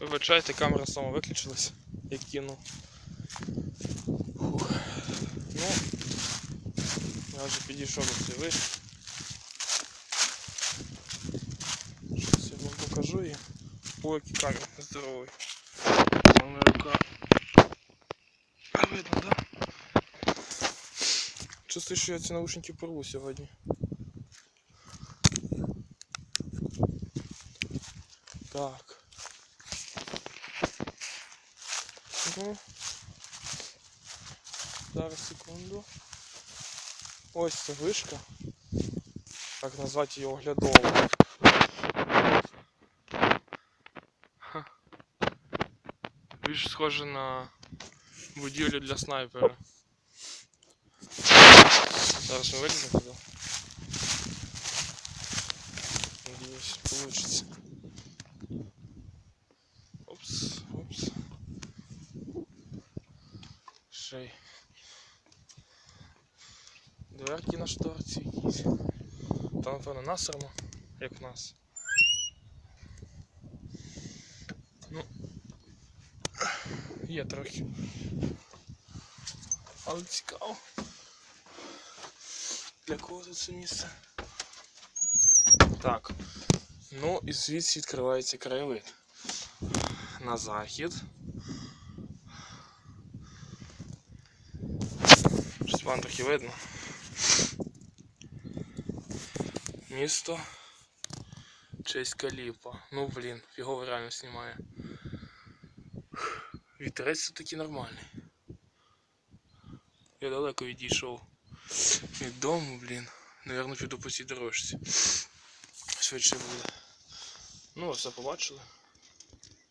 Вибачайте, камера сама виключилась, як кинув. Фух. Ну, я вже підійшов до цієї вишки. Щось я вам покажу і. Ой, який камінь здоровий. Саме рука. А видно, да? Чувствую, що я ці наушники порву сьогодні. Так. Ну. Зараз секунду. Ось це вишка. Так назвати її оглядово. Ха. Більш схоже на будівлю для снайпера. Зараз ми виліземо туди. Надіюсь, получится. Шей. Дверки на шторці якісь. Там, напевно, насермо, як в нас. Ну. Є трохи. Але цікаво. Для кого тут це місце? Так. Ну і звідси відкривається краєвид. На захід. Щось вам трохи видно. Місто Чеська ліпа. Ну блін, його реально знімає. Вітерець тут такий нормальний. Я далеко відійшов від дому, блін. Наверно, піду по цій дорожці. Швидше буде. Ну, все побачили.